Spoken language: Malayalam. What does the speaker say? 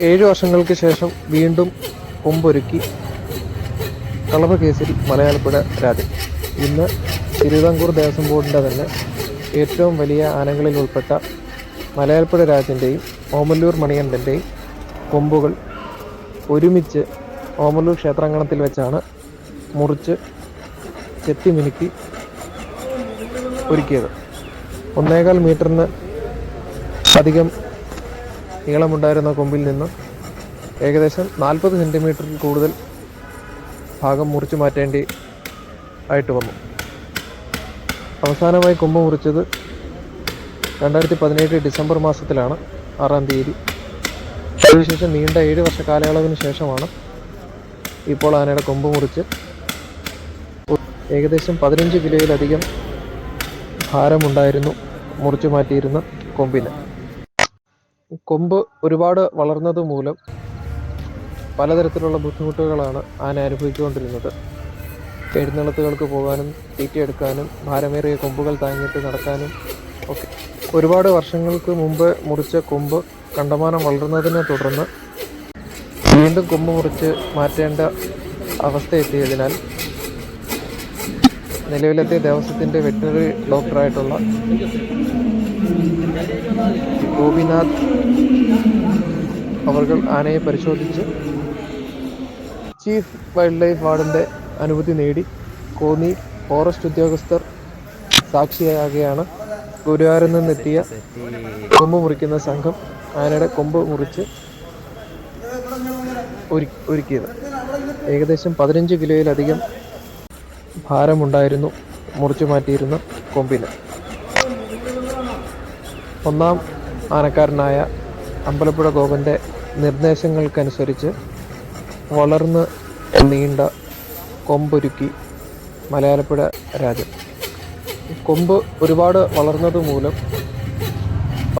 ഏഴു വർഷങ്ങൾക്ക് ശേഷം വീണ്ടും കൊമ്പൊരുക്കി കളവ കേസിൽ മലയാളപ്പുഴ രാജൻ. ഇന്ന് തിരുവിതാംകൂർ ദേവസ്വം ബോർഡിന്റെ തന്നെ ഏറ്റവും വലിയ ആനകളിൽ ഉൾപ്പെട്ട മലയാളപ്പുഴ രാജന്റെയും ഓമല്ലൂർ മണികണ്ഠന്റെയും കൊമ്പുകൾ ഒരുമിച്ച് ഓമല്ലൂർ ക്ഷേത്രാങ്കണത്തിൽ വെച്ചാണ് മുറിച്ച് ചെത്തി മിനുക്കി ഒരുക്കിയത്. ഒന്നേകാൽ മീറ്ററിന് അധികം നീളമുണ്ടായിരുന്ന കൊമ്പിൽ നിന്ന് ഏകദേശം നാൽപ്പത് സെന്റിമീറ്ററിൽ കൂടുതൽ ഭാഗം മുറിച്ചു മാറ്റേണ്ടി ആയിട്ട് വന്നു. അവസാനമായി കൊമ്പ് മുറിച്ചത് രണ്ടായിരത്തി പതിനേഴ് ഡിസംബർ മാസത്തിലാണ് ആറാം തീയതി. അതിനുശേഷം നീണ്ട ഏഴ് വർഷ കാലയളവിന് ശേഷമാണ് ഇപ്പോൾ ആനയുടെ കൊമ്പ് മുറിച്ച് ഏകദേശം പതിനഞ്ച് കിലോയിലധികം ഭാരമുണ്ടായിരുന്നു മുറിച്ചു മാറ്റിയിരുന്ന കൊമ്പിന്. കൊമ്പ് ഒരുപാട് വളർന്നത് മൂലം പലതരത്തിലുള്ള ബുദ്ധിമുട്ടുകളാണ് ആന അനുഭവിച്ചുകൊണ്ടിരുന്നത്. എഴുന്നള്ളത്തുകൾക്ക് പോകാനും തീറ്റയെടുക്കാനും ഭാരമേറിയ കൊമ്പുകൾ താങ്ങിയിട്ട് നടക്കാനും ഒക്കെ. ഒരുപാട് വർഷങ്ങൾക്ക് മുമ്പ് മുറിച്ച കൊമ്പ് കണ്ടമാനം വളർന്നതിനെ തുടർന്ന് വീണ്ടും കൊമ്പ് മുറിച്ച് മാറ്റേണ്ട അവസ്ഥ എത്തിയതിനാൽ നിലവിലത്തെ ദേവസ്വത്തിന്റെ വെറ്റിനറി ഡോക്ടറായിട്ടുള്ള ഗോപിനാഥ് അവർ ആനയെ പരിശോധിച്ച് ചീഫ് വൈൽഡ് ലൈഫ് വാർഡിന്റെ അനുമതി നേടി. കോന്നി ഫോറസ്റ്റ് ഉദ്യോഗസ്ഥർ സാക്ഷിയാകുകയാണ് ഗുരുവായൂരിൽ നിന്നെത്തിയ കൊമ്പ് മുറിക്കുന്ന സംഘം ആനയുടെ കൊമ്പ് മുറിച്ച് ഒരു- ഒരുക്കിയത്. ഏകദേശം പതിനഞ്ച് കിലോയിലധികം ഭാരമുണ്ടായിരുന്നു മുറിച്ചു മാറ്റിയിരുന്ന കൊമ്പിന്. ഒന്നാം ആനക്കാരനായ അമ്പലപ്പുഴ ഗോപന്റെ നിർദ്ദേശങ്ങൾക്കനുസരിച്ച് വളർന്ന് നീണ്ട കൊമ്പൊരുക്കി മലയാളപ്പുഴ രാജൻ കൊമ്പ് ഒരുപാട് വളർന്നത് മൂലം